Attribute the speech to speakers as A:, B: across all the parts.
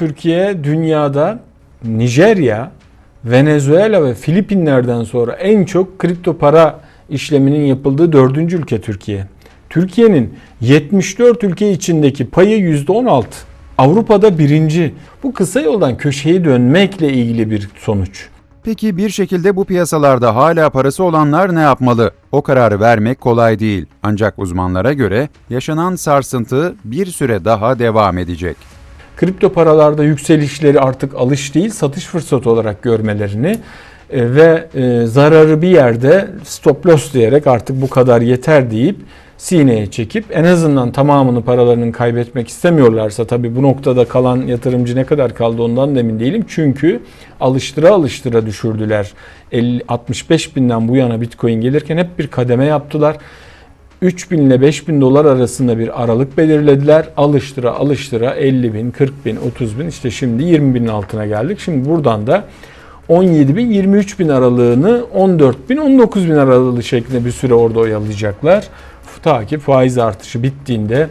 A: Türkiye dünyada Nijerya, Venezuela ve Filipinler'den sonra en çok kripto para işleminin yapıldığı dördüncü ülke Türkiye. Türkiye'nin 74 ülke içindeki payı %16. Avrupa'da birinci. Bu kısa yoldan köşeyi dönmekle ilgili bir sonuç.
B: Peki bir şekilde bu piyasalarda hala parası olanlar ne yapmalı? O kararı vermek kolay değil. Ancak uzmanlara göre yaşanan sarsıntı bir süre daha devam edecek.
A: Kripto paralarda yükselişleri artık alış değil satış fırsatı olarak görmelerini e, ve e, zararı bir yerde stop loss diyerek artık bu kadar yeter deyip sineye çekip en azından tamamını paralarının kaybetmek istemiyorlarsa tabii bu noktada kalan yatırımcı ne kadar kaldı ondan da emin değilim. Çünkü alıştıra alıştıra düşürdüler. 50, 65 binden bu yana bitcoin gelirken hep bir kademe yaptılar. 3000 ile 5000 dolar arasında bir aralık belirlediler. Alıştıra alıştıra 50 bin, 40 bin, 30 bin işte şimdi 20 binin altına geldik. Şimdi buradan da 17 bin, 23 bin aralığını 14 bin, 19 bin aralığı şeklinde bir süre orada oyalayacaklar. Ta ki faiz artışı bittiğinde,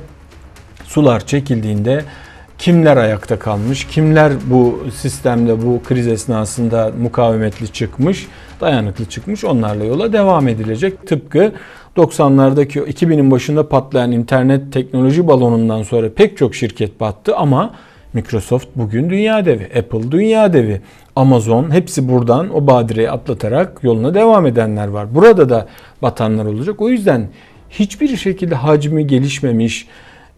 A: sular çekildiğinde kimler ayakta kalmış, kimler bu sistemde bu kriz esnasında mukavemetli çıkmış, dayanıklı çıkmış onlarla yola devam edilecek. Tıpkı 90'lardaki o 2000'in başında patlayan internet teknoloji balonundan sonra pek çok şirket battı ama Microsoft bugün dünya devi, Apple dünya devi, Amazon hepsi buradan o badireyi atlatarak yoluna devam edenler var. Burada da batanlar olacak. O yüzden hiçbir şekilde hacmi gelişmemiş,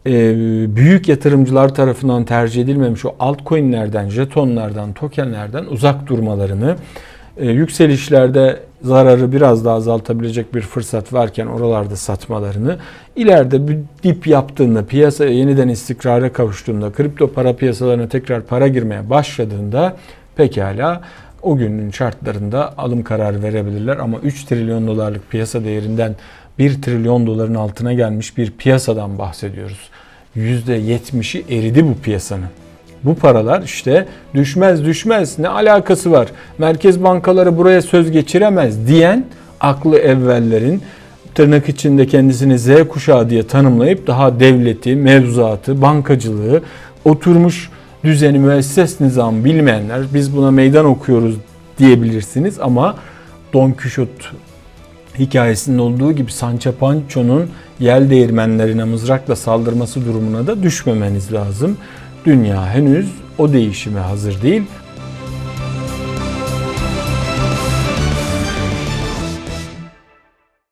A: e, büyük yatırımcılar tarafından tercih edilmemiş o altcoin'lerden, jetonlardan, tokenlerden uzak durmalarını, e, yükselişlerde zararı biraz daha azaltabilecek bir fırsat varken oralarda satmalarını, ileride bir dip yaptığında, piyasaya yeniden istikrara kavuştuğunda, kripto para piyasalarına tekrar para girmeye başladığında pekala o günün şartlarında alım kararı verebilirler. Ama 3 trilyon dolarlık piyasa değerinden 1 trilyon doların altına gelmiş bir piyasadan bahsediyoruz. %70'i eridi bu piyasanın. Bu paralar işte düşmez düşmez ne alakası var? Merkez bankaları buraya söz geçiremez diyen aklı evvellerin tırnak içinde kendisini Z kuşağı diye tanımlayıp daha devleti, mevzuatı, bankacılığı, oturmuş düzeni, müesses nizam bilmeyenler biz buna meydan okuyoruz diyebilirsiniz ama Don Quixote hikayesinin olduğu gibi Sancho Pancho'nun yel değirmenlerine mızrakla saldırması durumuna da düşmemeniz lazım. Dünya henüz o değişime hazır değil.